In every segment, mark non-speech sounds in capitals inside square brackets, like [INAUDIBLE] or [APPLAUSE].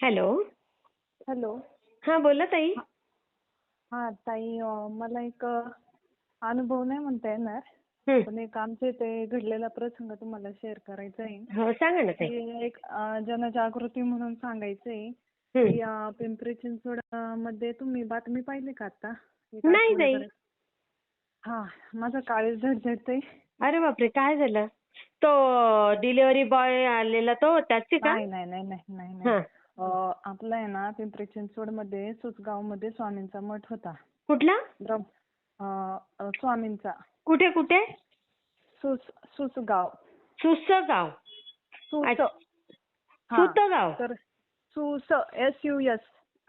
Hello. Hello. हा बोला ताई. हा ताई मला एक अनुभव नाही म्हणता येणार. पण एक आमच्या इथे घडलेला प्रसंग तुम्हाला शेअर करायचा आहे. हो सांगा ना ताई. एक जनजागृती म्हणून सांगायचं आहे हं. की पिंपरी चिंचवडमध्ये तुम्ही बातमी पाहिली का आता? नाही, हा माझं काळीज झडझडतंय. अरे बापरे काय झालं? तो डिलिव्हरी बॉय आलेला तो त्याची का नाही नाही नाही नाही नाही नाही. अं, आपलं आहे ना पिंपरी चिंचवडमध्ये सुसगावमध्ये स्वामींचा मठ होता. कुठला? ब्रह्म अं, अं, स्वामींचा. कुठे कुठे? सुस सुसगाव. सुसगाव. सुस. अच्छा. हा. सुतगाव. तर सुस एस यू एस.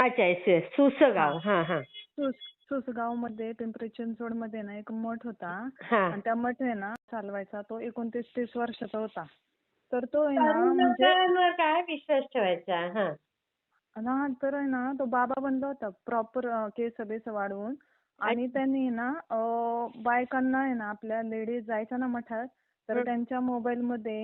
अच्छा येस येस सुसगाव. हा. हा सुस सुसगावमध्ये पिंपरी चिंचवडमध्ये ना एक मठ होता. हा. आणि त्या मठ आहे ना चालवायचा तो एकोणतीस तीस वर्षाचा होता. तर तो आहे ना म्हणजे काय विश्वास ठेवायचा? हा. ना तर आहे ना तो बाबा बनला होता प्रॉपर केस बेस वाढवून. आणि त्यांनी ना बायकांना आहे ना आपल्या लेडीज जायच्या ना मठात तर. त्यांच्या मोबाईल मध्ये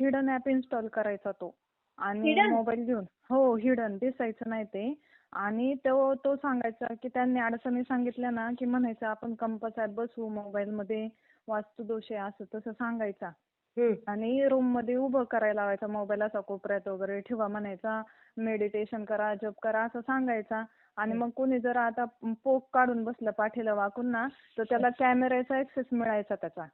हिडन ऍप इन्स्टॉल करायचा तो. आणि? मोबाईल घेऊन. हो हिडन दिसायचं नाही ते. आणि तो तो सांगायचा की त्यांनी अडचणी सांगितल्या ना की म्हणायचं आपण कंपास ऍप बसवू मोबाईल मध्ये वास्तुदोष आहे असं तसं सांगायचा. आणि रूममध्ये उभं करायला लावायचा मोबाईल असा कोपऱ्यात वगैरे ठेवा म्हणायचा मेडिटेशन करा जप करा असं सांगायचा. आणि मग कोणी जर आता पोक काढून बसलं पाठीला वाकून ना तर त्याला कॅमेऱ्याचा ऍक्सेस मिळायचा त्याचा.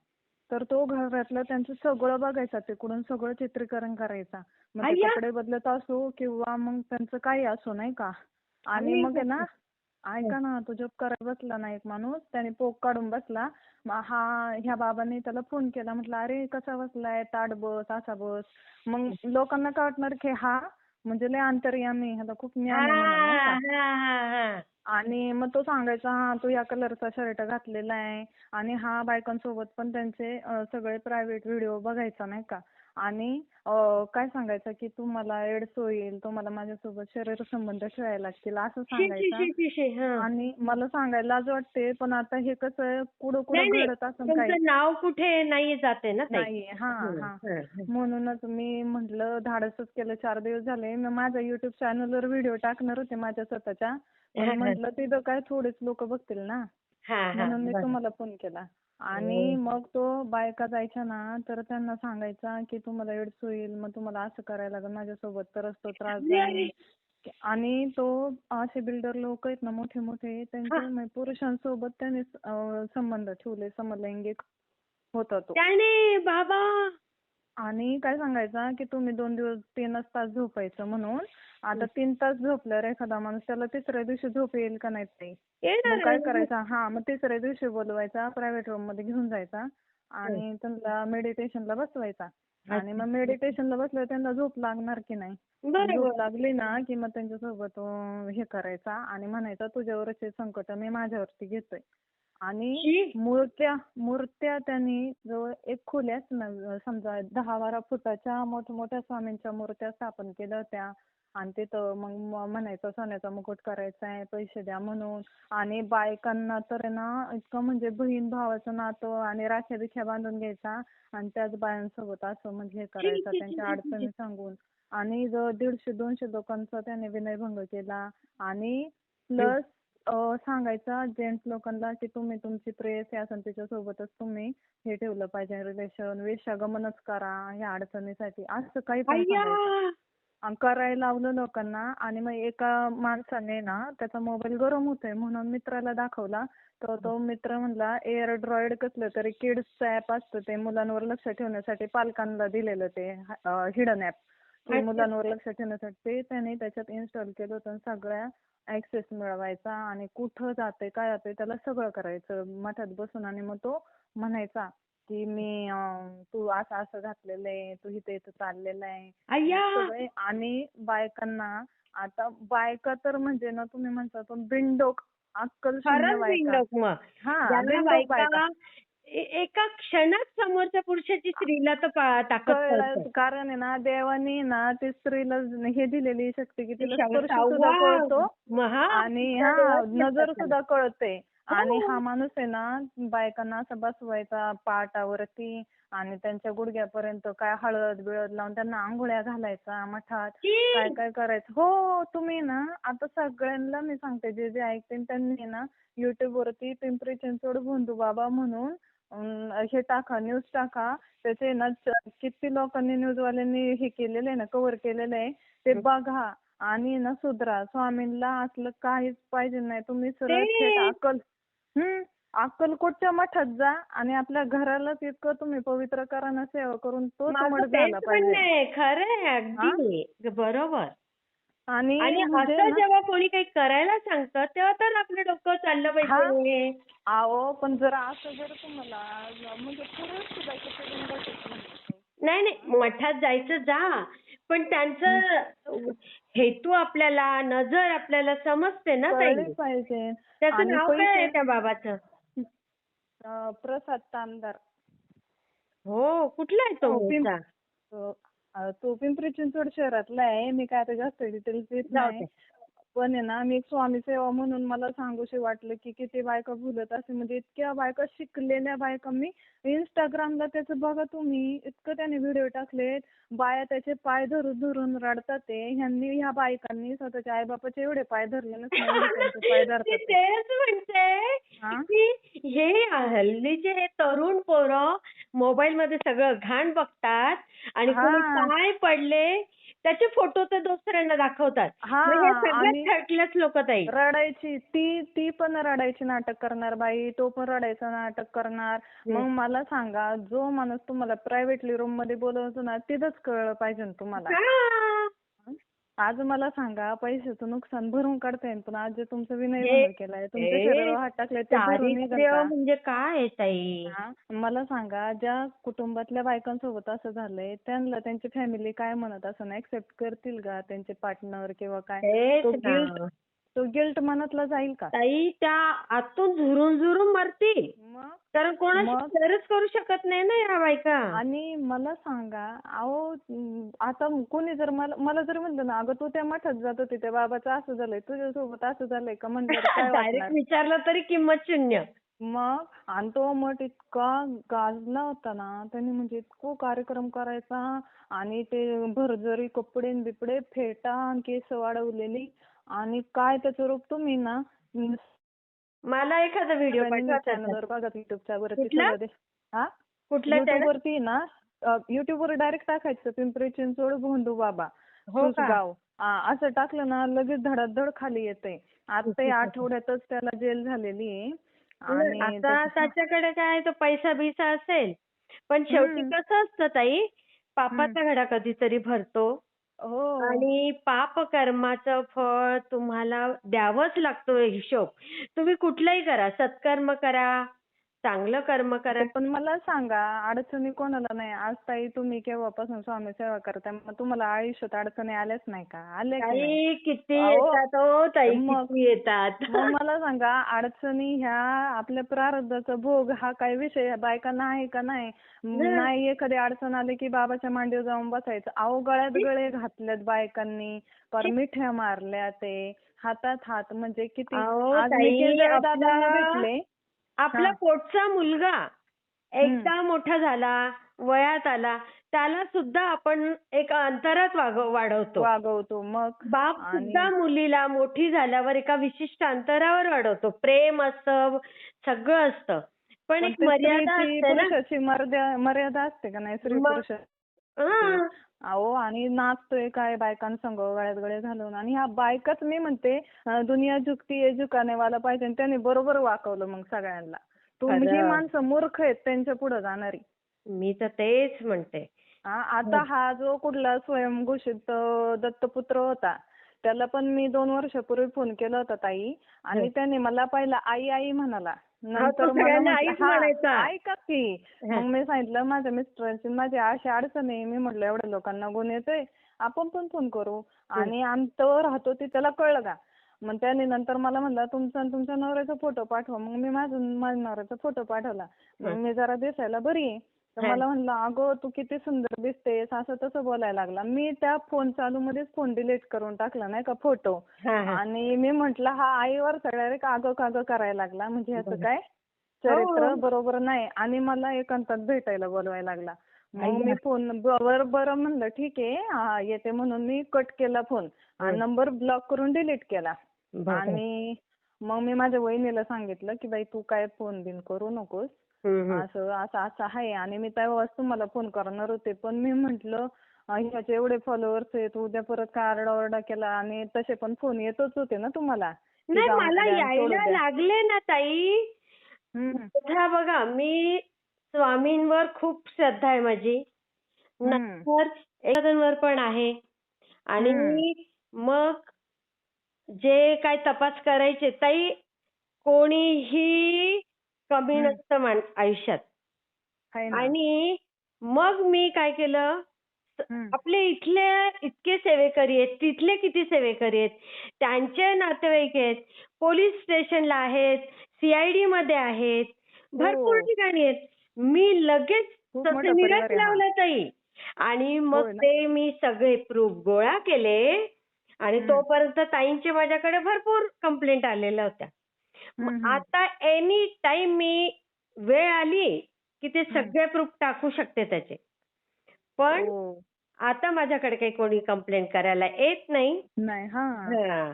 तर तो घरातलं त्यांचं सगळं बघायचा तिकडून सगळं चित्रीकरण करायचा. मग ते! कपडे बदलत असो किंवा मग त्यांचं काही असो नाही का? आणि मग आहे ना. ऐका ना तो जॉब करायला बसला ना एक माणूस त्याने पोक काढून बसला. मग हा ह्या बाबांनी त्याला फोन केला म्हटलं अरे कसा बसलाय? ताट बस असा बस. मग लोकांना काय वाटणार की हा म्हणजे लय अंतर्यामी ह्याला खूप ज्ञान आहे म्हणून, नाही का? आणि मग तो सांगायचा हा तू या कलरचा शर्ट घातलेला आहे. आणि हा बायकांसोबत पण त्यांचे सगळे प्रायव्हेट व्हिडिओ बघायचा नाही का? आणि काय सांगायचं की तू मला एड्स होईल तू मला माझ्यासोबत शरीर संबंध ठेवायला लागतील असं सांगायचा. आणि मला सांगायला लाज वाटते पण आता हे कसं कुठं कुठं घडत असं काही. नाव कुठे नाही जाते ना नाही हा हं. म्हणूनच मी म्हटलं धाडसच केलं चार दिवस झाले. मी माझ्या युट्यूब चॅनलवर व्हिडिओ टाकणार होते माझ्या स्वतःच्या. म्हटलं तिथं काय थोडेच लोक बघतील ना. हा, हा, म्हणून मी. तुम्हाला फोन केला. आणि मग तो बायका जायच्या ना तर त्यांना सांगायचा की तुम्हाला एड्स होईल मग तुम्हाला असं करायला लागेल माझ्यासोबत तरच तो त्रास. जाईल आणि तो असे बिल्डर लोक आहेत ना मोठे मोठे त्यांचे म्हणजे पुरुषांसोबत त्याने संबंध ठेवले समलैंगिक होता तो. त्याने बाबा आणि काय सांगायचा की तुम्ही दोन दिवस तीनच तास झोपायचं म्हणून. आता तीन तास झोपल्यावर एखादा माणूस त्याला तिसऱ्या दिवशी झोप येईल का नाही येणार मग काय. करायचा? हा मग तिसऱ्या दिवशी बोलवायचा प्रायव्हेट रूममध्ये घेऊन जायचा आणि त्यांना मेडिटेशनला बसवायचा. आणि मग मेडिटेशनला बसल्यावर त्यांना झोप लागणार की नाही? झोप लागली ना की मग त्यांच्यासोबत हे करायचा आणि म्हणायचा तुझ्यावरचे संकट मी माझ्यावरती घेतोय. आणि. मूर्त्या मूर्त्या त्यांनी जवळ एक खोली असते ना समजा दहा बारा फुटाच्या मोठमोठ्या स्वामींच्या मूर्त्या स्थापन केल्या होत्या आणि तिथं मग म्हणायचं सोन्याचा मुकुट करायचा आहे पैसे द्या म्हणून. आणि बायकांना तर आहे ना इतकं म्हणजे बहीण भावाचं नातं आणि राख्या बिख्या बांधून घ्यायचा. आणि त्याच बायांसोबत असं म्हणजे हे करायचा त्यांच्या अडचणी सांगून. आणि जवळ दीडशे दोनशे लोकांचा त्याने विनयभंग केला. आणि प्लस सांगायचा जेंट्स लोकांना की तुम्ही तुमची प्रेयसी असेल तिच्यासोबतच तुम्ही हे ठेवलं पाहिजे. रिलेशन वेश्यागमनच करा ह्या अडचणीसाठी. असं काही पण सांगायचं. करायला लावलं लोकांना आणि मग एका माणसाने ना त्याचा मोबाईल गरम होतोय म्हणून मित्राला दाखवला. तर तो मित्र म्हणला एअर ड्रॉइड कसलं तरी किड्सचं ऍप असतं ते मुलांवर लक्ष ठेवण्यासाठी पालकांना दिलेलं ते हिडन ऍप. मुलांवर लक्ष ठेवण्यासाठी त्याने त्याच्यात इन्स्टॉल केलं होतं सगळ्या ऍक्सेस मिळवायचा आणि कुठं जाते काय जाते त्याला सगळं करायचं. मठात बसून आणि मग तो म्हणायचा की मी तू असं असं घातलेलं आहे तू इथे इथं चाललेलं आहे. आणि बायकांना आता बायका तर म्हणजे ना तुम्ही म्हणता तो बिनडोक अक्कल बिनडोक हा एका क्षणात समोरच्या पुरुषाची स्त्रीला तर ताकद. कारण आहे ना देवानी ना ती स्त्रीला हे दिलेली शक्ती की तिला स्पर्श सुद्धा. कळतो हा, आणि हा नजर सुद्धा कळते आणि हो. हा माणूस आहे ना बायकांना असं बसवायचा पाटावरती आणि त्यांच्या गुडघ्यापर्यंत काय हळद बिळद लावून त्यांना आंघोळ्या घालायचा मठात काय काय करायचं हो तुम्ही ना आता सगळ्यांना मी सांगते जे जे ऐकतील त्यांनी ना युट्यूब वरती पिंपरी चिंचवड भोंदू बाबा म्हणून हे टाका न्यूज टाका. त्याचे ना किती लोकांनी न्यूजवाल्यांनी हे केलेलं आहे ना कव्हर केलेलं आहे ते बघा. आणि ना सुधरा स्वामींना असलं काहीच पाहिजे नाही. तुम्ही सरळ ते- थेट अक्कल हम्म अक्कलकोटच्या मठात जा आणि आपल्या घरालाच इतकं तुम्ही पवित्र करा ना सेवा करून तेच झाला पाहिजे. खरं आहे अगदी. बरोबर. आणि म्हणजे असं जेव्हा कोणी काही करायला सांगतं तेव्हा तर आपलं डोकं चाललं पाहिजे अहो पण जर असं जर तुम्हाला म्हणजे म्हणजे. नाही नाही मठात जायचं जा. पण त्यांचं हेतू आपल्याला नजर आपल्याला समजते ना पाहिजे. त्याचं नाव काय आहे त्या बाबाचं? प्रसाद तामदार हो कुठला आहे तो हो? तो पिंपरी चिंचवड शहरातला आहे मी काय आता जास्त डिटेल्स देत नाही. पण आहे ना मी एक स्वामी सेवा म्हणून मला सांगूशी वाटलं की किती बायका भुलत असे म्हणजे इतक्या बायका शिकलेल्या बायका मी इंस्टाग्रामला त्याचं बघा तुम्ही इतकं त्याने व्हिडिओ टाकलेत बाया त्याचे पाय धरून धरून रडतात ते ह्यांनी ह्या बायकांनी स्वतःच्या आईबापाचे एवढे पाय धरले नसते एवढे त्यांचे पाय [LAUGHS] मी धरतात ते. तेच म्हणते हा? की हे हल्लीचे हे तरुण पोरं मोबाईल मध्ये सगळं घाण बघतात आणि कोणी. काय पडले त्याचे फोटो तर दुसऱ्यांना दाखवतात. सगळ्यात थर्टलेस लोक ताई. रडायची ती ती पण रडायची नाटक करणार बाई तो पण रडायचं नाटक करणार. मग मला सांगा जो माणूस तुम्हाला प्रायव्हेटली रूममध्ये बोलवतो ना तिथंच कळलं पाहिजे ना तुम्हाला. आज मला सांगा पैशाचं नुकसान भरून काढता येईल पण आज जे तुमचं विनय भंग केलाय तुमच्या शरीरावर हात टाकलाय ते भरून निघेल चारित्र्य का? म्हणजे काय ताई हा? मला सांगा ज्या कुटुंबातल्या बायकांसोबत असं झालंय त्यांना त्यांची फॅमिली काय म्हणत असं एक्सेप्ट करतील का त्यांचे पार्टनर किंवा काय तेच तो ना. गिल्ट तो गिल्ट मनातला जाईल का? ताई त्या आतून झुरून झुरून मरतील मग? कारण कोणाशी मग? करू शकत नाही ना या बायका. आणि मला सांगा अहो आता कोणी जर मला मला जर म्हणलं ना अगं तू त्या मठात जात होती त्या बाबाचं असं झालंय तुझ्यासोबत असं झालंय का म्हणलं काय [LAUGHS] डायरेक्ट विचारलं तरी किंमत शून्य. मग? आणि तो मठ इतका गाजला होता ना त्यांनी म्हणजे इतकं कार्यक्रम करायचा आणि ते भरजरी कपडे न बिपडे फेटा आणि केस वाढवलेली आणि काय त्याचं रूप तुम्ही ना मला एखादा व्हिडिओ. चॅनलवर बघा युट्यूबच्या वरती. हा? वरती ना युट्यूब वर डायरेक्ट टाकायचं पिंपरी चिंचवड भोंदू बाबा हो? गाव असं टाकलं ना लगेच धडाधड खाली येते आता या आठवड्यातच त्याला जेल झालेली आहे आणि त्याच्याकडे काय तो पैसा बिसा असेल पण शेवटी. कसं असतं ताई पापाचा घडा कधीतरी भरतो हो. आणि पाप कर्माचं फळ तुम्हाला द्यावंच लागतो हिशोब. तुम्ही कुठलंही करा सत्कर्म करा चांगलं कर्म करा पण मला सांगा अडचणी कोणाला नाही. आज ताई तुम्ही केव्हापासून स्वामी सेवा करताय? मग तुम्हाला आयुष्यात अडचणी आल्याच नाही का? आल्या की नाही? ताई किती अहो, येतात हो ताई मग- किती येतात. मग मला सांगा अडचणी ह्या आपल्या प्रारब्धाचा भोग हा काय विषय? बायकांना आहे का नाही? नाही एखादी अडचण आली की बाबाच्या मांडीवर जाऊन बसायचं. अहो गळ्यात गळे घातलेत बायकांनी. पर मिठ्या मारल्या ते. हातात हात म्हणजे किती? अहो, आज ताई, निखिल जवळ दादांना आपला- भेटले. आपला. पोटचा मुलगा एकदा मोठा झाला वयात आला त्याला सुद्धा आपण एक अंतरात वाढवतो. वागवतो मग बाप सुद्धा मुलीला मोठी झाल्यावर एका विशिष्ट अंतरावर वाढवतो. प्रेम असतं सगळं असतं. पण एक मर्यादा असते ना. मर्यादा असते का नाही. अहो आणि नाचतोय काय बायकांसंग गळ्यात गळे घालून. आणि ह्या बायकाच मी म्हणते दुनिया झुकती है झुकाने वाला पाहिजे. आणि त्याने बरोबर वाकवलं मग सगळ्यांना. तुम्ही. माणसं मूर्ख आहेत त्यांच्या पुढे जाणारी. मी तर तेच म्हणते. हा, आता हा जो कुठला स्वयंघोषित दत्तपुत्र होता त्याला पण मी दोन वर्षापूर्वी फोन केला होता ताई. आणि. त्याने मला पहिला आई आई म्हणाला ऐका की. मग मी सांगितलं माझ्या मिस्टरांची माझी अशी अडचण आहे. मी म्हटलं एवढ्या लोकांना गुण येतोय आपण पण फोन करू. आणि आमचं राहतो ते त्याला कळलं का? मग त्याने नंतर मला म्हणला तुमचा तुमच्या नवऱ्याचा फोटो पाठवा. मग मी माझा माझ्या नवऱ्याचा फोटो पाठवला. मग. मी जरा दिसायला बरी आहे. तर. मला म्हणला अगं तू किती सुंदर दिसतेस असं तसं बोलायला लागला मी त्या फोन चालू मध्येच फोन डिलीट करून टाकला नाही का फोटो. आणि मी म्हंटल हा आईवर डायरेक्ट आगं कागं करायला लागला म्हणजे बरं. काय चरित्र हो. बरोबर नाही आणि मला एकांतात भेटायला बोलवायला लागला मग. मी फोन बर बरं म्हणलं ठीक आहे येते म्हणून मी कट केला फोन आणि. नंबर ब्लॉक करून डिलीट केला. आणि मग मी माझ्या वहिनीला सांगितलं की बाई तू काय फोन बिन करू नकोस. असं असं असं आहे आणि मी तेव्हाच तुम्हाला फोन करणार होते पण मी म्हंटल ह्याचे एवढे फॉलोअर्स आहेत उद्या परत काय आरडाओरडा केला आणि तसे पण फोन येतच होते ना तुम्हाला नाही मला यायला. लागले ना ताई. हा बघा मी स्वामींवर खूप श्रद्धा आहे माझी. नंतर एखाद्यांवर पण आहे आणि हम्म. मग जे काय तपास करायचे ताई कोणीही कमी. नसतं आयुष्यात. आणि मग मी काय केलं. आपले इथले इतके सेवेकरी आहेत तिथले किती सेवेकरी आहेत त्यांचे नातेवाईक आहेत पोलीस स्टेशनला आहेत सीआयडी मध्ये आहेत भरपूर हो. ठिकाणी आहेत मी लगेच तसे हा. लावला ताई आणि मग. ते मी सगळे प्रूफ गोळा केले आणि. तोपर्यंत ताईंचे माझ्याकडे भरपूर कंप्लेंट आलेल्या होत्या. आता एनी टाइम मी वेळ आली की ते. सगळे प्रूफ टाकू शकते त्याचे. पण हो. आता माझ्याकडे काही कोणी कंप्लेंट करायला येत नाही. नाही हा.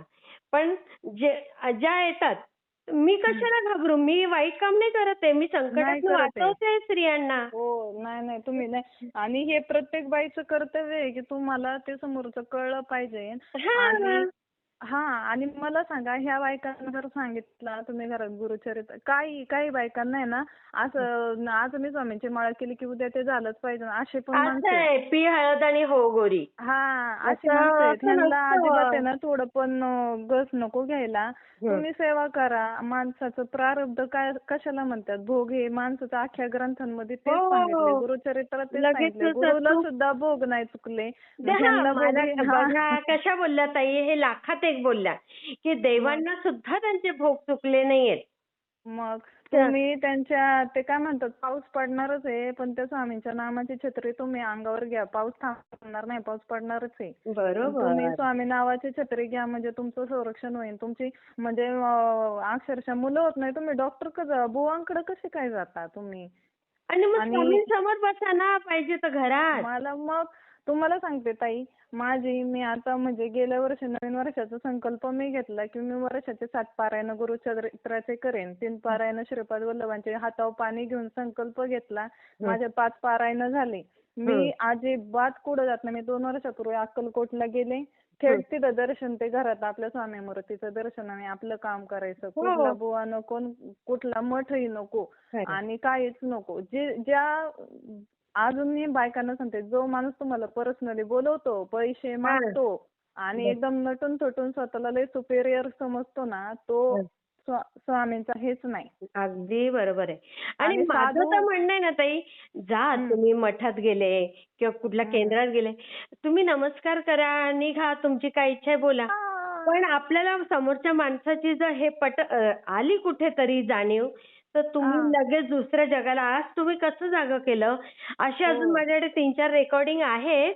पण जे ज्या येतात मी कशाला घाबरू? मी वाईट काम नाही करत आहे. मी संकटातून. वाचवते स्त्रियांना. हो नाही नाही तुम्ही नाही. आणि हे प्रत्येक बाईचं कर्तव्य आहे की तुम्हाला ते समोरचं कळलं पाहिजे. हा. आणि मला सांगा ह्या बायकांना जर सांगितलं तुम्ही घरात गुरुचरित्र काही काही बायकांना आहे ना असं आज मी स्वामींची माळा केली की उद्या ते झालंच पाहिजे असे पण माणसं आहेत. आहे पी हळद आणि हो गोरी हा अशी असं- माणसं आहेत असं ह्यांना नसतं. अजिबात आहे ना थोडं पण अं, गस नको घ्यायला तुम्ही सेवा करा माणसाचं प्रारब्ध काय कशाला म्हणतात भोग हे माणसाचं अख्ख्या ग्रंथांमध्ये तेच हो. सांगितले गुरुचरित्रात तेच लगेच सांगितले तसं गुरुला तू- सुद्धा भोग नाही चुकले बघा. कशा बोलल्या ताई हे लाखात एक बोलल्या की देवांना सुद्धा त्यांचे भोग चुकले नाहीयेत. मग? तुम्ही त्यांच्या ते काय म्हणतात पाऊस पडणारच आहे पण त्या स्वामींच्या नामाची छत्री तुम्ही अंगावर घ्या. पाऊस थांबणार नाही पाऊस पडणारच आहे. तुम्ही स्वामी नावाची छत्री घ्या म्हणजे तुमचं संरक्षण होईल. तुमची म्हणजे अक्षरशः मुलं होत नाही तुम्ही डॉक्टर कसं बुवांकडे कसे काय जाता तुम्ही? आणि मग स्वामींसमोर बसा ना पाहिजे तर घरात. मला मग तुम्हाला सांगते ताई माझी मी आता म्हणजे गेल्या वर्षी नवीन वर्षाचा संकल्प मी घेतला की मी वर्षाचे सात पारायण गुरुचरित्राचे करेन. तीन पारायण श्रीपाद वल्लभांचे हातावर पाणी घेऊन संकल्प घेतला. माझे पाच पारायण झाले. मी अजिबात कुठं जात नाही. मी दोन वर्षापूर्वी अक्कलकोटला गेले. थेट तिथं दर्शन ते घरात आपल्या स्वामी मूर्तीचं दर्शन आणि आपलं काम करायचं. कुठला बुवा नको कुठला मठही नको. आणि काहीच नको. जे ज्या अजून मी बायकांना सांगते जो माणूस तुम्हाला पर्सनली बोलवतो पैसे मागतो आणि एकदम नटून थटून स्वतःला लय सुपेरियर समजतो ना तो स्वा- स्वामींचा हेच नाही. अगदी बरोबर आहे. आणि माझं तर म्हणणं आहे ना ताई जा तुम्ही मठात गेले किंवा कुठल्या केंद्रात गेले तुम्ही नमस्कार करा निघा तुमची काय इच्छा आहे बोला. पण आपल्याला समोरच्या माणसाची जर हे पट आली कुठेतरी जाणीव तर तुम्ही लगेच दुसऱ्या जगाला आज तुम्ही कसं जागं केलं? असे अजून माझ्याकडे तीन चार रेकॉर्डिंग आहेत.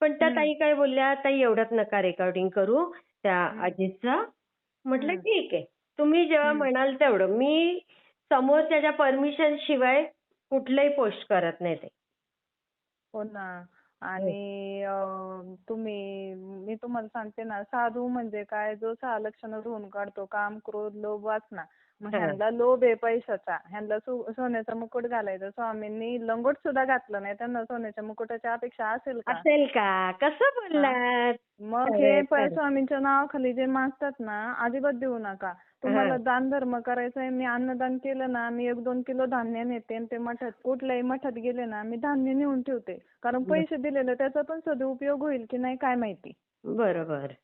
पण त्या ताई काय बोलल्या? ताई एवढ्यात नका रेकॉर्डिंग करू. त्या अजितचं म्हटलं ठीक आहे. तुम्ही जेव्हा म्हणाल तेवढं. मी समोरच्याच्या परमिशन शिवाय कुठलंही पोस्ट करत नाही ते. हो ना. आणि अं, तुम्ही मी तुम्हाला सांगते ना साधू म्हणजे काय? जो सहा लक्षणं धुवून काढतो काम क्रोध लोभ वासना. मग. ह्यांना लोभ आहे पैशाचा. ह्यांना सोन्याचा मुकुट घालायचा. स्वामींनी लंगोट सुद्धा घातलं नाही. त्यांना सोन्याच्या मुकुटाची अपेक्षा असेल का? असेल का? कसं बोललात? मग हे. स्वामींच्या नावाखाली जे मागतात ना अजिबात देऊ नका. तुम्हाला दान धर्म करायचा आहे मी अन्नदान केलं ना मी एक दोन किलो धान्य नेते आणि ते मठात कुठल्याही मठात गेले ना मी धान्य नेऊन ठेवते. कारण पैसे दिलेले त्याचा पण सदुपयोग होईल की नाही काय माहिती? बरोबर.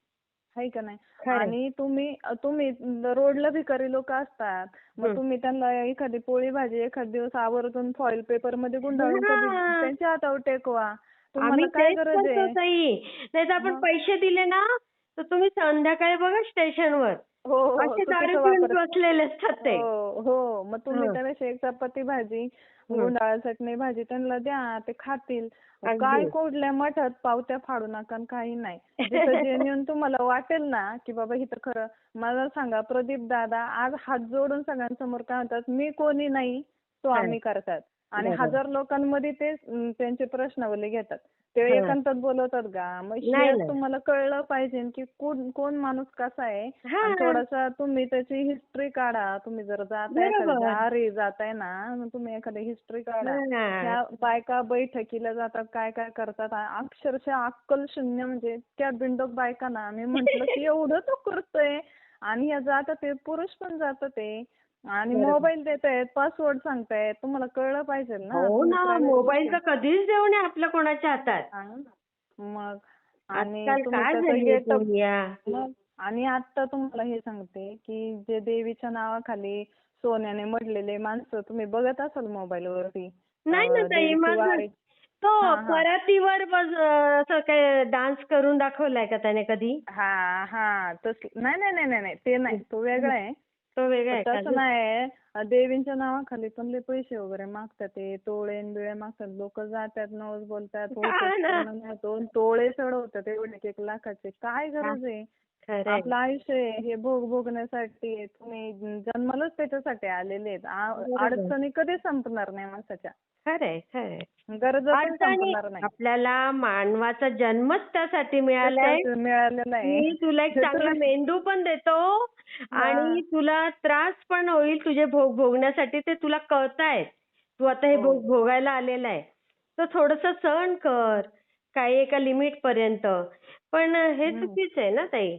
आहे का नाही. आणि तुम्ही तुम्ही रोडला भिकारी लोक असतात. मग तुम्ही त्यांना एखादी पोळी भाजी एखाद दिवस आवर्जून फॉइल पेपरमध्ये गुंडाळून हा. त्यांच्या हातावर टेकवा. आम्ही तुम्हाला काय गरज करतो आहे? नाही तर आपण पैसे दिले ना तर तुम्ही संध्याकाळी बघा स्टेशनवर हो हो असे चुकीचं दारू पिऊन बसलेले असतात ते हो हो मग तुम्ही हं. त्यापेक्षा एक चपाती भाजी हं. गुंडाळ चटणी भाजी त्यांना द्या ते खातील. काय कुठल्या मठात पावत्या फाडू नका आणि काही नाही जिथं [LAUGHS] जेन्युइन तुम्हाला वाटेल ना की बाबा इथं खरं मला सांगा प्रदीप दादा आज हात जोडून सगळ्यांसमोर काय म्हणतात मी कोणी नाही तो हं. आम्ही करतात आणि. हजार लोकांमध्ये ते त्यांचे प्रश्नावली घेतात ते. एकांतात बोलवतात का मग हे नाही. तुम्हाला कळलं पाहिजे की कोण कोण माणूस कसा आहे हा. आणि थोडासा तुम्ही त्याची हिस्ट्री काढा तुम्ही जर जाताय आरे जाताय ना तुम्ही एखादी हिस्ट्री काढा. त्या बायका बैठकीला जातात काय काय करतात अक्षरशः अक्कल शून्य म्हणजे त्या बिंडोक बायका ना मी म्हंटल की एवढं तो करतोय आणि या जातात ते पुरुष पण जातात ते आणि. मोबाईल देत आहेत पासवर्ड सांगतायत तुम्हाला कळलं पाहिजे ना हो ना मोबाईल तर कधीच देऊ नये आपल्या कोणाच्या हातात. मग आणि आजकाल काय दुनिया मग आणि आता तुम्हाला हे सांगते की जे देवीच्या नावाखाली सोन्याने मढलेले माणसं तुम्ही बघत असाल मोबाईल वरती नाही ना ताई माझं. तो. परातीवर बस असं काय डान्स करून दाखवलाय का त्याने कधी हा हा तस नाही नाही नाही नाही नाही ते नाही तो वेगळा आहे तो वेगळा आहे. तसं नाही देवींच्या नावाखाली पण लय पैसे वगैरे मागतात ते. तोळे बिळे मागतात. लोक जातात नवस बोलतात दोन तोळे चढवतात एवढे एक एक लाखाचे. काय गरज आहे. आपलं आयुष्य आहे. हे भोग भोगण्यासाठी आहे. तुम्ही जन्मालाच त्याच्यासाठी आलेले आहेत. अडचणी कधी संपणार नाही माणसाच्या? खरंय खरंय अडचणी आपल्याला मानवाचा जन्मच त्यासाठी मिळालाय. मी तुला एक [LAUGHS] चांगला मेंदू पण देतो आणि तुला त्रास पण होईल तुझे भोग भोगण्यासाठी ते तुला कळतायत. तू आता हे हो. भोग भोगायला आलेला आहे. तर थोडस सहन कर. काही एका लिमिट पर्यंत. पण हे. चुकीचं आहे ना ताई.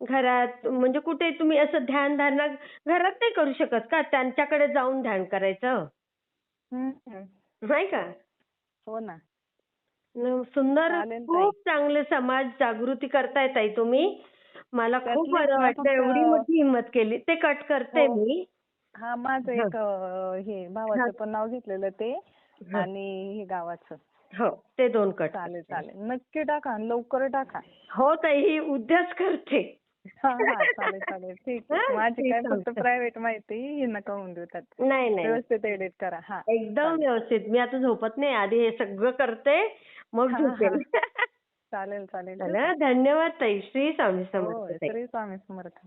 घरात म्हणजे कुठे तुम्ही असं ध्यान धारणा घरात नाही करू शकत का? त्यांच्याकडे जाऊन ध्यान करायचं. नाही का? हो ना. सुंदर. खूप चांगले समाज जागृती करताय ताई तुम्ही. मला खूप बरं वाटलं एवढी मोठी हिंमत केली. ते कट करते हो. मी. हा माझं. एक हे भावाचं पण नाव घेतलेलं ते. आणि हे गावाचं. हो ते दोन कट चालेल चालेल. नक्की टाका लवकर टाका. हो ताई ही उद्याच करते. हा हा चालेल चालेल. ठीक आहे. माझी काय फक्त चालतंय. प्रायव्हेट माहिती ही नका होऊन देऊ त्यात. नाही नाही. व्यवस्थित एडिट करा. हा एकदम व्यवस्थित. मी आता झोपत नाही. आधी हे सगळं करते. मग. झोपेल. चालेल चालेल. चला, धन्यवाद ताई. श्री स्वामी समर्थ श्री स्वामी समर्थ.